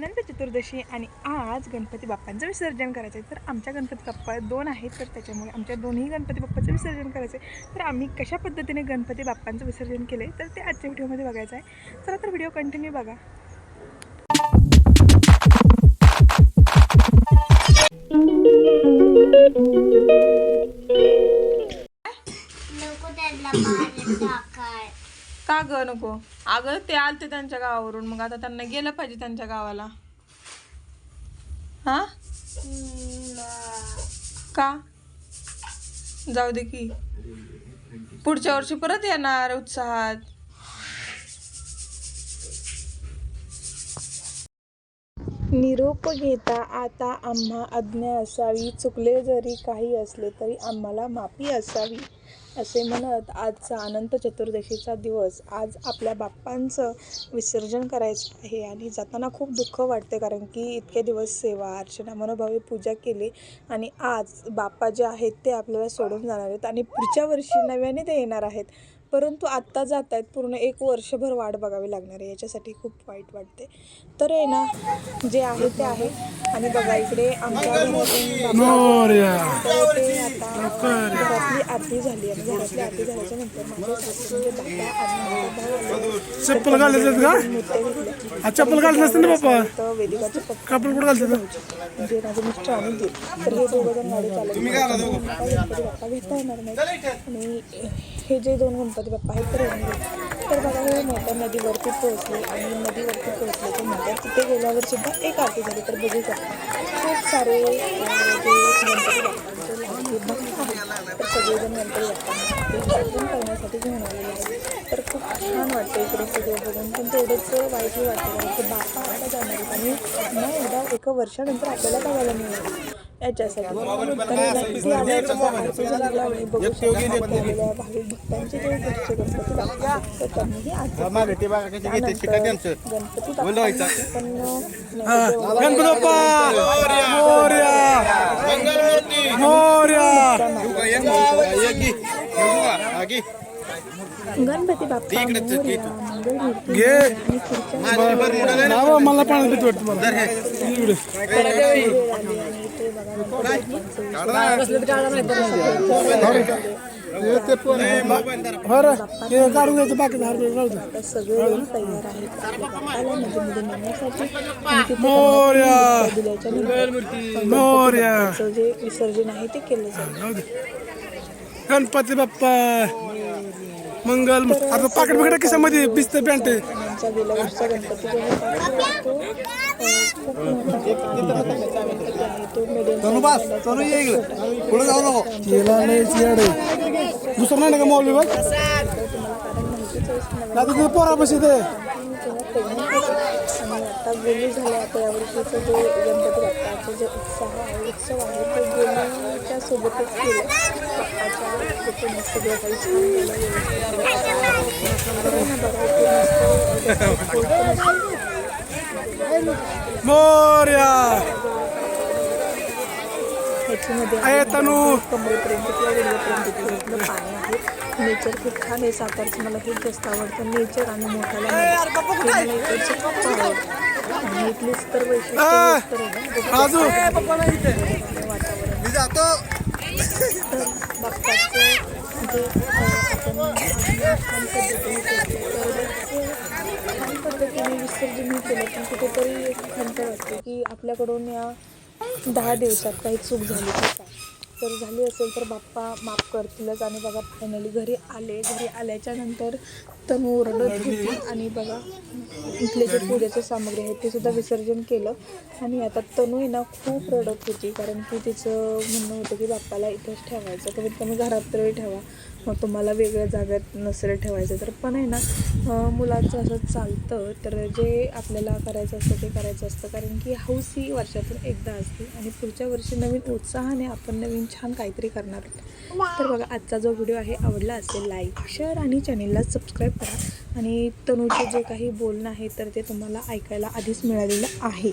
अनंत चतुर्दशी आणि आज गणपती बाप्पांचं विसर्जन करायचं आहे. तर आमच्या गणपती बाप्पा दोन आहेत तर त्याच्यामुळे आमच्या दोन्ही गणपती बाप्पाचं विसर्जन करायचं आहे. तर आम्ही कशा पद्धतीने गणपती बाप्पांचं विसर्जन केलं आहे तर ते आजच्या व्हिडिओमध्ये बघायचं आहे. चला तर व्हिडिओ कंटिन्यू बघा. का ग नको? अगं ते आलते त्यांच्या गावावरून. मग आता त्यांना गेलं पाहिजे त्यांच्या गावाला. हा? का? जाऊ दे की. पुढच्या वर्षी परत येणार उत्साहात. निरोप घेता आता आम्हा आज्ञा असावी. चुकले जरी काही असले तरी आम्हाला माफी असावी. असे म्हणत आजचा अनंत चतुर्दशीचा दिवस आज आपल्या बाप्पांचं विसर्जन करायचं आहे आणि जाताना खूप दुःख वाटते कारण की इतके दिवस सेवा अर्चना मनोभावे पूजा केली आणि आज बाप्पा जे आहेत ते आपल्याला सोडून जाणार आहेत आणि पुढच्या वर्षी नव्याने ते येणार आहेत. परंतु आत्ता जात आहेत पूर्ण एक वर्षभर वाट बघावी लागणार आहे. याच्यासाठी खूप वाईट वाटते. तर आहे ना जे आहे ते आहे. आणि बघा इकडे आमच्या घरातून आता झाली आणि घरातली आरती झाल्याच्यानंतर म्हणजे. चप्पल घालायचं का. हा चप्पल घालत नसते ना बाप्पा तर वेदिकाचे कपडे कुठं घालतात? म्हणजे माझे मिस्टर तर हे दोघं जण गाडी बाप्पा घेता येणार नाही आणि हे जे दोन गणपती बाप्पा आहेत तर. तर बघा हे मोठ्या नदीवरती पोहोचले आणि नदीवरती पोहोचल्याच्या नंतर तिथे गेल्यावर सुद्धा एक आरती झाली. तर बघू शकता. खूप सारे गणपती बाप्पांचे आहेत तर सगळेजण गणपती विसर्जन करण्यासाठी घेऊन आलेलं आहे तर खूप छान वाटतं इकडे सगळं बघून. पण तेवढंच वाईटही वाटतं की बापा आता जाणार आणि मग एकदा एका वर्षानंतर आपल्याला बघायला मिळणार. याच्यासाठी तर नक्की आल्याचं आरती झालेलं आहे. बघू शकता हाती आलेल्या भाविक भक्तांचे जे घरचे गणपती बाप्पा आहेत, तर त्यांनीही आरती केली. त्यानंतर गणपती बाप्पांची पण नैवेद्य गणपती बाप्पा मोर्या मोर्या गणपती बाप्पा मोरया, मंगलमूर्ती घे आणि पुढच्या नाव मला पाण्यात भीती वाटतं मला इकडे. बरं हे काढून घ्यायचं बाकी तयार आहेत दिल्याच्या जे विसर्जन आहे ते केलं जाईल गणपती बाप्पा मंगल आता पाकिट बिकट किसामध्ये बिस्त पॅन्ट आमच्या गेल्या वर्षीचा गणपती जो होता तो खूप मोठा गणपती आहे तो दुसरं नाही का मौलवी बघ तुम्हाला पोरापाशी ते आणि आता गेली आता यावर्षीचं जे गणपती बाप्पाचा जो उत्साह आहे उत्सव आहे तो सोबतच बाप्पाच्या कुटुंब सगळं काही बरं मस्त मोर्या ह्याच्यामध्ये आहे तनू पाणी नेचर खूप छान आहे सातारचं मला खूप जास्त आवडतं. नेचर आणि खूप आवडतं इथलीच तर वैशिष्ट्य. राजू वातावरण. जे आपण पद्धतीने विसर्जनही केलं पण कुठेतरी एक खंत वाटते की आपल्याकडून या दहा दिवसात काही चूक झाली तर जर झाली असेल तर बाप्पा माफ करतीलच आणि बघा फायनली घरी आले. घरी आल्याच्यानंतर तनू ओरडत होती. आणि बघा इथले जे पूजेचं सामग्री आहे ते सुद्धा विसर्जन केलं. आणि आता तनू आहे ना खूप रडत होती. कारण की तिचं म्हणणं होतं की बाप्पाला इथंच ठेवायचं. कमीत कमी घरात तरी ठेवा. मग तुम्हाला वेगळ्या जागेत नसेल ठेवायचं. तर पण आहे ना मुलांचं असं चालतं तर जे आपल्याला करायचं असतं ते करायचं असतं. कारण की हौस ही वर्षातून एकदा असते आणि पुढच्या वर्षी नवीन उत्साहाने आपण नवीन छान काहीतरी करणार तर बघा आजचा जो व्हिडिओ आहे आवडला असेल लाईक शेअर आणि चॅनेलला सबस्क्राईब करा. आणि तनूचे जे काही बोलणं आहे तर ते तुम्हाला ऐकायला आधीच मिळालेलं आहे.